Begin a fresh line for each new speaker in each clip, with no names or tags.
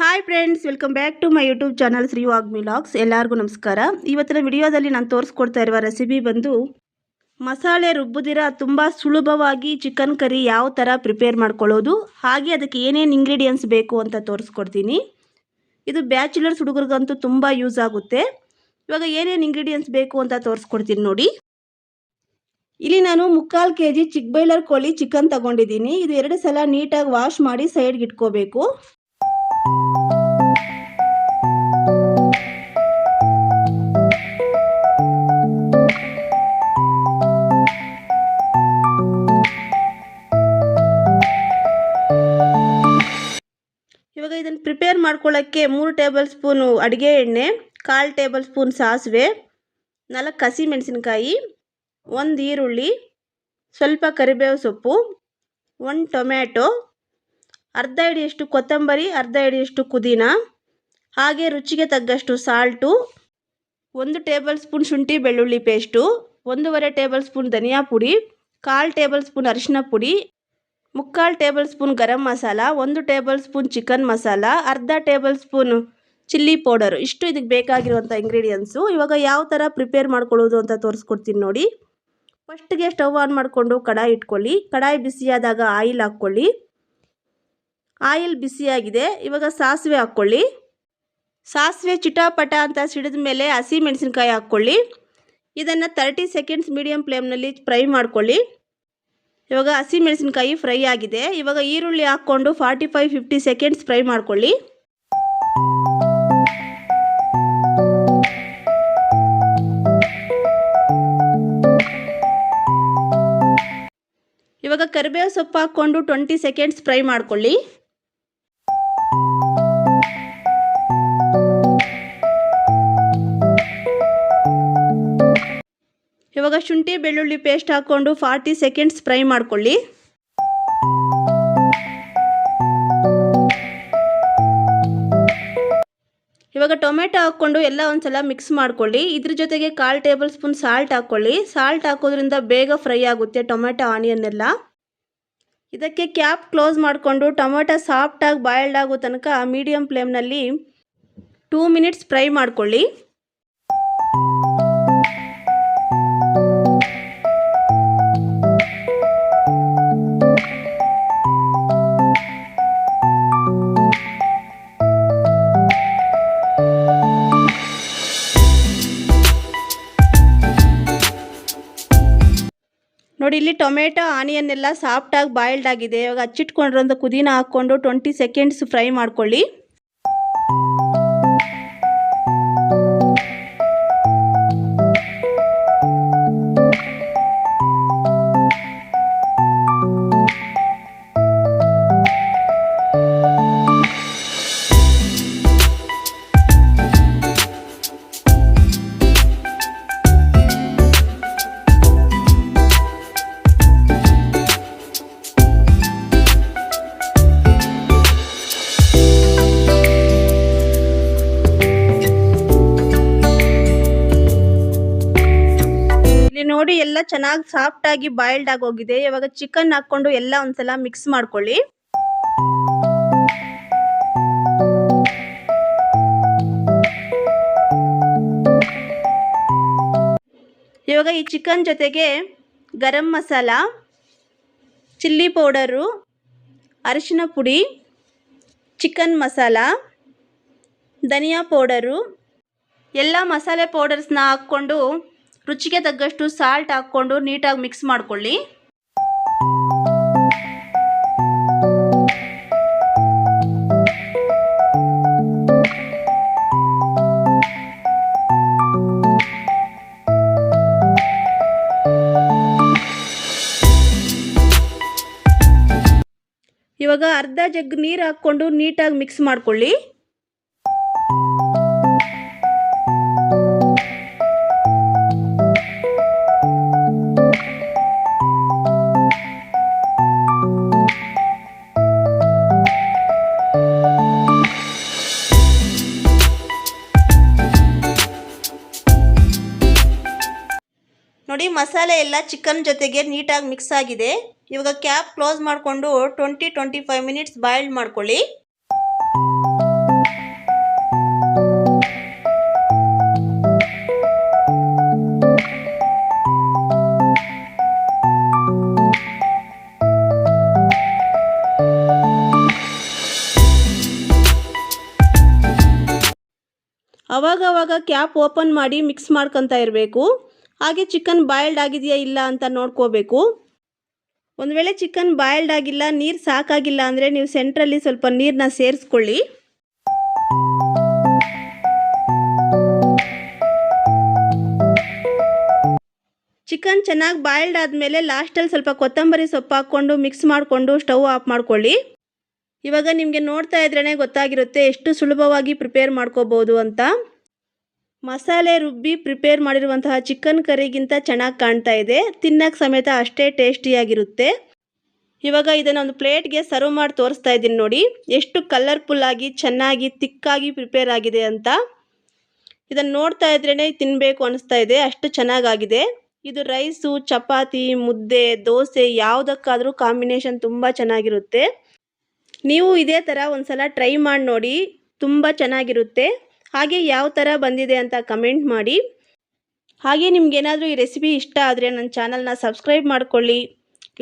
Hi friends welcome back to my YouTube channel Shri Vagmi logs ಎಲ್ಲರಿಗೂ ನಮಸ್ಕಾರ. ಇವತ್ತಿನ ವಿಡಿಯೋದಲ್ಲಿ ನಾನು ತೋರಿಸ್ಕೊಡ್ತಾ ಇರುವ ರೆಸಿಪಿ ಬಂದು ಮಸಾಲೆ ರುಬ್ಬುದಿರ ತುಂಬ ಸುಲಭವಾಗಿ ಚಿಕನ್ ಕರಿ ಯಾವ ಥರ ಪ್ರಿಪೇರ್ ಮಾಡ್ಕೊಳ್ಳೋದು, ಹಾಗೆ ಅದಕ್ಕೆ ಏನೇನು ಇಂಗ್ರೀಡಿಯೆಂಟ್ಸ್ ಬೇಕು ಅಂತ ತೋರಿಸ್ಕೊಡ್ತೀನಿ. ಇದು ಬ್ಯಾಚುಲರ್ಸ್ ಹುಡುಗರಿಗಂತೂ ತುಂಬ ಯೂಸ್ ಆಗುತ್ತೆ. ಇವಾಗ ಏನೇನು ಇಂಗ್ರೀಡಿಯೆಂಟ್ಸ್ ಬೇಕು ಅಂತ ತೋರಿಸ್ಕೊಡ್ತೀನಿ ನೋಡಿ. ಇಲ್ಲಿ ನಾನು ಮುಕ್ಕಾಲು ಕೆ ಜಿ ಚಿಕ್ಕಬೈಲರ್ ಕೋಳಿ ಚಿಕನ್ ತಗೊಂಡಿದ್ದೀನಿ. ಇದು ಎರಡು ಸಲ ನೀಟಾಗಿ ವಾಶ್ ಮಾಡಿ ಸೈಡ್ಗೆ ಇಟ್ಕೋಬೇಕು. ಇವಾಗ ಇದನ್ನು ಪ್ರಿಪೇರ್ ಮಾಡ್ಕೊಳ್ಳೋಕ್ಕೆ ಮೂರು ಟೇಬಲ್ ಸ್ಪೂನು ಅಡುಗೆ ಎಣ್ಣೆ, ಕಾಲು ಟೇಬಲ್ ಸ್ಪೂನ್ ಸಾಸಿವೆ, ನಾಲ್ಕು ಹಸಿ ಮೆಣಸಿನ್ಕಾಯಿ, ಒಂದು ಈರುಳ್ಳಿ, ಸ್ವಲ್ಪ ಕರಿಬೇವು ಸೊಪ್ಪು, ಒಂದು ಟೊಮ್ಯಾಟೊ ಅರ್ಧ ಹಿಡಿಯಷ್ಟು ಕೊತ್ತಂಬರಿ, ಅರ್ಧ ಹಿಡಿಯಷ್ಟು ಪುದೀನ. ಹಾಗೆ ರುಚಿಗೆ ತಗ್ಗಷ್ಟು ಸಾಲ್ಟು, ಒಂದು ಟೇಬಲ್ ಸ್ಪೂನ್ ಶುಂಠಿ ಬೆಳ್ಳುಳ್ಳಿ ಪೇಸ್ಟು, ಒಂದೂವರೆ ಟೇಬಲ್ ಸ್ಪೂನ್ ಧನಿಯಾ ಪುಡಿ, ಕಾಲು ಟೇಬಲ್ ಸ್ಪೂನ್ ಅರಿಶಿನ ಪುಡಿ, ಮುಕ್ಕಾಲು ಟೇಬಲ್ ಸ್ಪೂನ್ ಗರಂ ಮಸಾಲ, ಒಂದು ಟೇಬಲ್ ಸ್ಪೂನ್ ಚಿಕನ್ ಮಸಾಲ, ಅರ್ಧ ಟೇಬಲ್ ಸ್ಪೂನ್ ಚಿಲ್ಲಿ ಪೌಡರು. ಇಷ್ಟು ಇದಕ್ಕೆ ಬೇಕಾಗಿರುವಂಥ ಇಂಗ್ರೀಡಿಯೆಂಟ್ಸು. ಇವಾಗ ಯಾವ ಥರ ಪ್ರಿಪೇರ್ ಮಾಡ್ಕೊಳ್ಳೋದು ಅಂತ ತೋರಿಸ್ಕೊಡ್ತೀನಿ ನೋಡಿ. ಫಸ್ಟ್ಗೆ ಸ್ಟವ್ ಆನ್ ಮಾಡಿಕೊಂಡು ಕಡಾಯಿ ಇಟ್ಕೊಳ್ಳಿ. ಕಡಾಯಿ ಬಿಸಿಯಾದಾಗ ಆಯಿಲ್ ಹಾಕ್ಕೊಳ್ಳಿ. ಆಯಿಲ್ ಬಿಸಿಯಾಗಿದೆ. ಇವಾಗ ಸಾಸಿವೆ ಹಾಕ್ಕೊಳ್ಳಿ. ಸಾಸಿವೆ ಚಿಟಾಪಟ ಅಂತ ಸಿಡಿದ ಮೇಲೆ ಹಸಿ ಮೆಣಸಿನ್ಕಾಯಿ ಹಾಕ್ಕೊಳ್ಳಿ. ಇದನ್ನು ತರ್ಟಿ ಸೆಕೆಂಡ್ಸ್ ಮೀಡಿಯಮ್ ಫ್ಲೇಮ್ನಲ್ಲಿ ಫ್ರೈ ಮಾಡ್ಕೊಳ್ಳಿ. ಇವಾಗ ಹಸಿ ಮೆಣಸಿನ್ಕಾಯಿ ಫ್ರೈ ಆಗಿದೆ. ಇವಾಗ ಈರುಳ್ಳಿ ಹಾಕ್ಕೊಂಡು forty five fifty seconds fry ಮಾಡ್ಕೊಳ್ಳಿ. ಇವಾಗ ಕರಿಬೇವು ಸೊಪ್ಪು ಹಾಕ್ಕೊಂಡು ಟ್ವೆಂಟಿ ಸೆಕೆಂಡ್ಸ್ ಫ್ರೈ ಮಾಡ್ಕೊಳ್ಳಿ. ಇವಾಗ ಶುಂಠಿ, ಬೆಳ್ಳುಳ್ಳಿ ಪೇಸ್ಟ್ ಹಾಕ್ಕೊಂಡು ಫಾರ್ಟಿ ಸೆಕೆಂಡ್ಸ್ ಫ್ರೈ ಮಾಡ್ಕೊಳ್ಳಿ. ಇವಾಗ ಟೊಮೆಟೊ ಹಾಕ್ಕೊಂಡು ಎಲ್ಲ ಒಂದ್ಸಲ ಮಿಕ್ಸ್ ಮಾಡ್ಕೊಳ್ಳಿ. ಇದ್ರ ಜೊತೆಗೆ ಕಾಲು ಟೇಬಲ್ ಸ್ಪೂನ್ ಸಾಲ್ಟ್ ಹಾಕ್ಕೊಳ್ಳಿ. ಸಾಲ್ಟ್ ಹಾಕೋದ್ರಿಂದ ಬೇಗ ಫ್ರೈ ಆಗುತ್ತೆ ಟೊಮೆಟೊ ಆನಿಯನ್ ಎಲ್ಲ. ಇದಕ್ಕೆ ಕ್ಯಾಪ್ ಕ್ಲೋಸ್ ಮಾಡಿಕೊಂಡು ಟೊಮೊಟೊ ಸಾಫ್ಟಾಗಿ ಬಾಯ್ಲ್ಡ್ ಆಗೋ ತನಕ ಮೀಡಿಯಂ ಫ್ಲೇಮ್ನಲ್ಲಿ ಟೂ ಮಿನಿಟ್ಸ್ ಫ್ರೈ ಮಾಡ್ಕೊಳ್ಳಿ. ನೋಡಿ, ಇಲ್ಲಿ ಟೊಮೆಟೊ ಆನಿಯನ್ ಎಲ್ಲ ಸಾಫ್ಟಾಗಿ ಬಾಯ್ಲ್ಡ್ ಆಗಿದೆ. ಇವಾಗ ಹಚ್ಚಿಟ್ಕೊಂಡಿರೋದು ಪುದೀನ ಹಾಕ್ಕೊಂಡು ಟ್ವೆಂಟಿ ಸೆಕೆಂಡ್ಸ್ ಫ್ರೈ ಮಾಡ್ಕೊಳ್ಳಿ. ನೋಡಿ ಎಲ್ಲ ಚೆನ್ನಾಗಿ ಸಾಫ್ಟ್ ಆಗಿ ಬಾಯ್ಲ್ಡ್ ಆಗಿ ಹೋಗಿದೆ. ಇವಾಗ ಚಿಕನ್ ಹಾಕೊಂಡು ಎಲ್ಲ ಒಂದ್ಸಲ ಮಿಕ್ಸ್ ಮಾಡ್ಕೊಳ್ಳಿ. ಇವಾಗ ಈ ಚಿಕನ್ ಜೊತೆಗೆ ಗರಂ ಮಸಾಲ ಚಿಲ್ಲಿ ಪೌಡರು ಅರಿಶಿನ ಪುಡಿ ಚಿಕನ್ ಮಸಾಲ, ಧನಿಯಾ ಪೌಡರು ಎಲ್ಲ ಮಸಾಲೆ ಪೌಡರ್ಸ್ನ ಹಾಕ್ಕೊಂಡು ರುಚಿಗೆ ತಕ್ಕಷ್ಟು ಸಾಲ್ಟ್ ಹಾಕ್ಕೊಂಡು ನೀಟಾಗಿ ಮಿಕ್ಸ್ ಮಾಡ್ಕೊಳ್ಳಿ. ಇವಾಗ ಅರ್ಧ ಜಗ್ ನೀರು ಹಾಕ್ಕೊಂಡು ನೀಟಾಗಿ ಮಿಕ್ಸ್ ಮಾಡ್ಕೊಳ್ಳಿ. ಮಸಾಲೆ ಎಲ್ಲ ಚಿಕನ್ ಜೊತೆಗೆ ನೀಟಾಗಿ ಮಿಕ್ಸ್ ಆಗಿದೆ. ಇವಾಗ ಕ್ಯಾಪ್ ಕ್ಲೋಸ್ ಮಾಡಿಕೊಂಡು twenty twenty five minutes boil ಮಾಡ್ಕೊಳ್ಳಿ. ಅವಾಗವಾಗ ಕ್ಯಾಪ್ ಓಪನ್ ಮಾಡಿ ಮಿಕ್ಸ್ ಮಾಡ್ಕೊತಾ ಇರಬೇಕು. ಹಾಗೆ ಚಿಕನ್ ಬಾಯ್ಲ್ಡ್ ಆಗಿದೆಯಾ ಇಲ್ಲ ಅಂತ ನೋಡ್ಕೋಬೇಕು. ಒಂದು ವೇಳೆ ಚಿಕನ್ ಬಾಯ್ಲ್ಡ್ ಆಗಿಲ್ಲ, ನೀರು ಸಾಕಾಗಿಲ್ಲ ಅಂದರೆ ನೀವು ಸೆಂಟ್ರಲ್ಲಿ ಸ್ವಲ್ಪ ನೀರನ್ನ ಸೇರಿಸ್ಕೊಳ್ಳಿ. ಚಿಕನ್ ಚೆನ್ನಾಗಿ ಬಾಯ್ಲ್ಡ್ ಆದಮೇಲೆ ಲಾಸ್ಟಲ್ಲಿ ಸ್ವಲ್ಪ ಕೊತ್ತಂಬರಿ ಸೊಪ್ಪು ಹಾಕ್ಕೊಂಡು ಮಿಕ್ಸ್ ಮಾಡಿಕೊಂಡು ಸ್ಟವ್ ಆಫ್ ಮಾಡ್ಕೊಳ್ಳಿ. ಇವಾಗ ನಿಮಗೆ ನೋಡ್ತಾ ಇದ್ರೇ ಗೊತ್ತಾಗಿರುತ್ತೆ ಎಷ್ಟು ಸುಲಭವಾಗಿ ಪ್ರಿಪೇರ್ ಮಾಡ್ಕೋಬೋದು ಅಂತ. ಮಸಾಲೆ ರುಬ್ಬಿ ಪ್ರಿಪೇರ್ ಮಾಡಿರುವಂತಹ ಚಿಕನ್ ಕರಿಗಿಂತ ಚೆನ್ನಾಗಿ ಕಾಣ್ತಾ ಇದೆ. ತಿನ್ನಕ್ಕೆ ಸಮೇತ ಅಷ್ಟೇ ಟೇಸ್ಟಿಯಾಗಿರುತ್ತೆ. ಇವಾಗ ಇದನ್ನು ಒಂದು ಪ್ಲೇಟ್ಗೆ ಸರ್ವ್ ಮಾಡಿ ತೋರಿಸ್ತಾ ಇದ್ದೀನಿ ನೋಡಿ. ಎಷ್ಟು ಕಲರ್ಫುಲ್ ಆಗಿ, ಚೆನ್ನಾಗಿ, ತಿಕ್ಕಾಗಿ ಪ್ರಿಪೇರ್ ಆಗಿದೆ ಅಂತ. ಇದನ್ನು ನೋಡ್ತಾ ಇದ್ರೇ ತಿನ್ನಬೇಕು ಅನಿಸ್ತಾ ಇದೆ. ಅಷ್ಟು ಚೆನ್ನಾಗಾಗಿದೆ. ಇದು ರೈಸು, ಚಪಾತಿ, ಮುದ್ದೆ, ದೋಸೆ ಯಾವುದಕ್ಕಾದರೂ ಕಾಂಬಿನೇಷನ್ ತುಂಬ ಚೆನ್ನಾಗಿರುತ್ತೆ. ನೀವು ಇದೇ ಥರ ಒಂದ್ಸಲ ಟ್ರೈ ಮಾಡಿ ನೋಡಿ. ತುಂಬ ಚೆನ್ನಾಗಿರುತ್ತೆ. ಹಾಗೆ ಯಾವ ಥರ ಬಂದಿದೆ ಅಂತ ಕಮೆಂಟ್ ಮಾಡಿ. ಹಾಗೆ ನಿಮಗೇನಾದರೂ ಈ ರೆಸಿಪಿ ಇಷ್ಟ ಆದರೆ ನನ್ನ ಚಾನಲ್ನ ಸಬ್ಸ್ಕ್ರೈಬ್ ಮಾಡಿಕೊಳ್ಳಿ,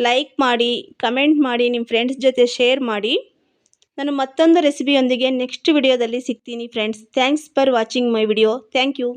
ಲೈಕ್ ಮಾಡಿ, ಕಮೆಂಟ್ ಮಾಡಿ ನಿಮ್ಮ ಫ್ರೆಂಡ್ಸ್ ಜೊತೆ ಶೇರ್ ಮಾಡಿ. ನಾನು ಮತ್ತೊಂದು ರೆಸಿಪಿಯೊಂದಿಗೆ ನೆಕ್ಸ್ಟ್ ವಿಡಿಯೋದಲ್ಲಿ ಸಿಗ್ತೀನಿ friends. Thanks for watching my video. Thank you.